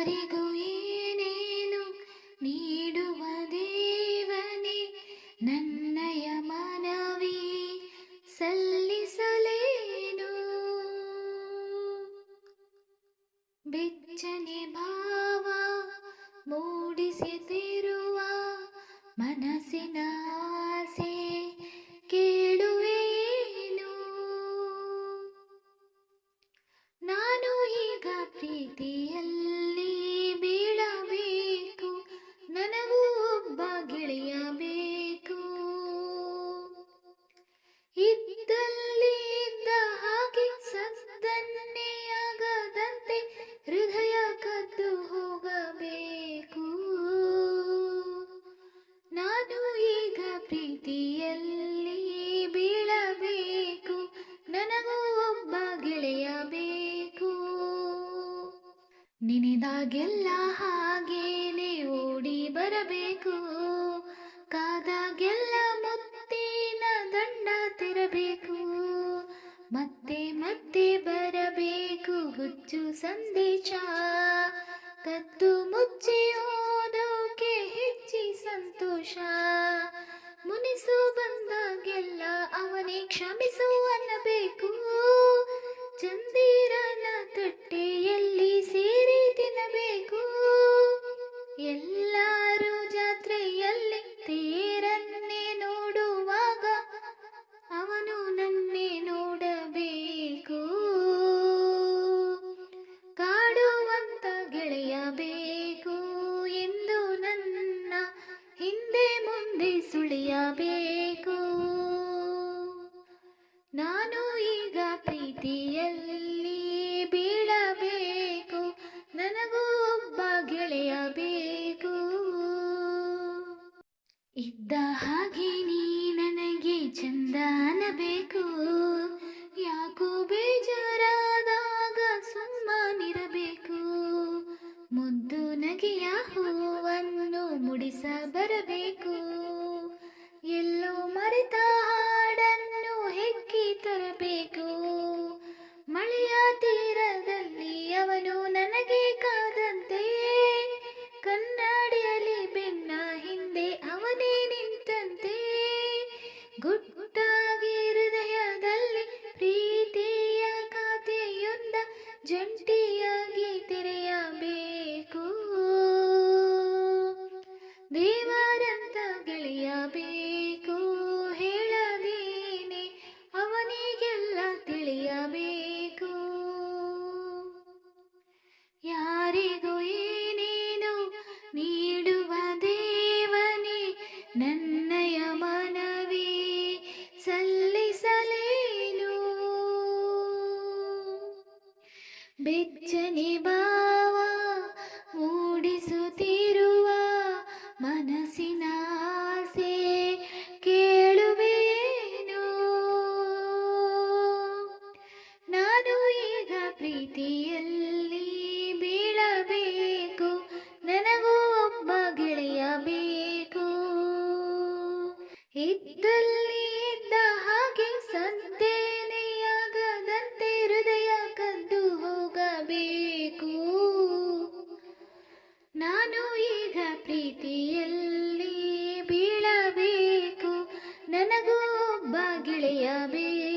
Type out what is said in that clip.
ಯಾರಿಗೂ ಏನೇನು ನೀಡುವ ದೇವನೇ, ನನ್ನಯ ಮನವಿ, ಸಲ್ಲಿಸಲೇನು? ಬೆಚ್ಚನೆ ಭಾವ ಮೂಡಿಸುತ್ತಿರುವ ಮನಸ್ಸಿನ ಆಸೆ ಕೇಳುವೇನು? ನಾನು ಈಗ ಪ್ರೀತಿಯಲ್ಲಿ. ನೆನೆದಾಗೆಲ್ಲ ಹಾಗೇನೆ ಓಡಿ ಬರಬೇಕು. ಕಾದಾಗೆಲ್ಲ ಮುತ್ತಿನ ದಂಡ ತೆರಬೇಕು. ಮತ್ತೆ ಮತ್ತೆ ಬರಬೇಕು ಹುಚ್ಚು ಸಂದೇಶ. ಕದ್ದು ಮುಚ್ಚಿ ಓದೋಕೆ ಹೆಚ್ಚಿ ಸಂತೋಷ. ಮುನಿಸು ಬಂದಾಗೆಲ್ಲ ಅವನೇ ಕ್ಷಮಿಸು ಅನ್ನಬೇಕು. ಚಂದಿರನ ತಟ್ಟೆಯಲ್ಲಿ ಸುಳಿಯಬೇಕು ನಾನು ಈಗ ಪ್ರೀತಿಯಲ್ಲಿ ಬೀಳಬೇಕು. ನನಗೂ ಒಬ್ಬ ಗೆಳೆಯ ಬೇಕು. ಇದ್ದ ಹಾಗೆ ನೀ ನನಗೆ ಚಂದ ಅನ್ನಬೇಕು ಯಾಕೋ ಬೇಜಾರಾದಾಗ ಸುಮ್ಮನಿರಬೇಕು. ಮುದ್ದು ನಗೆಯ ಹೂವನ್ನು ಮುಡಿಸ ಜಂಟಿಯಾಗಿ ತೆರೆಯಬೇಕು. ದೇವರಂತ ಗೆಳೆಯಬೇಕು. ಹೇಳದೇನೆ ಅವನಿಗೆಲ್ಲ ತಿಳಿಯಬೇಕು. ಯಾರಿಗೂ ಏನೇನು ನೀಡುವ ದೇವನೇ ನನ್ನಯ ಮನವಿ ಬೆಚ್ಚನೆ ಭಾವ ಮೂಡಿಸುತ್ತಿರುವ ಮನಸ್ಸಿನ ಆಸೆ ಕೇಳುವೇನು. ನಾನು ಈಗ ಪ್ರೀತಿಯಲ್ಲಿ ಬೀಳಬೇಕು ನನಗೂ ಒಬ್ಬ ಗೆಳೆಯಬೇಕು ಇದ್ದಲ್ಲಿ ಪ್ರೀತಿಯಲ್ಲಿ ಬೀಳಬೇಕು. ನನಗೂ ಒಬ್ಬ ಗೆಳೆಯ ಬೇಕು.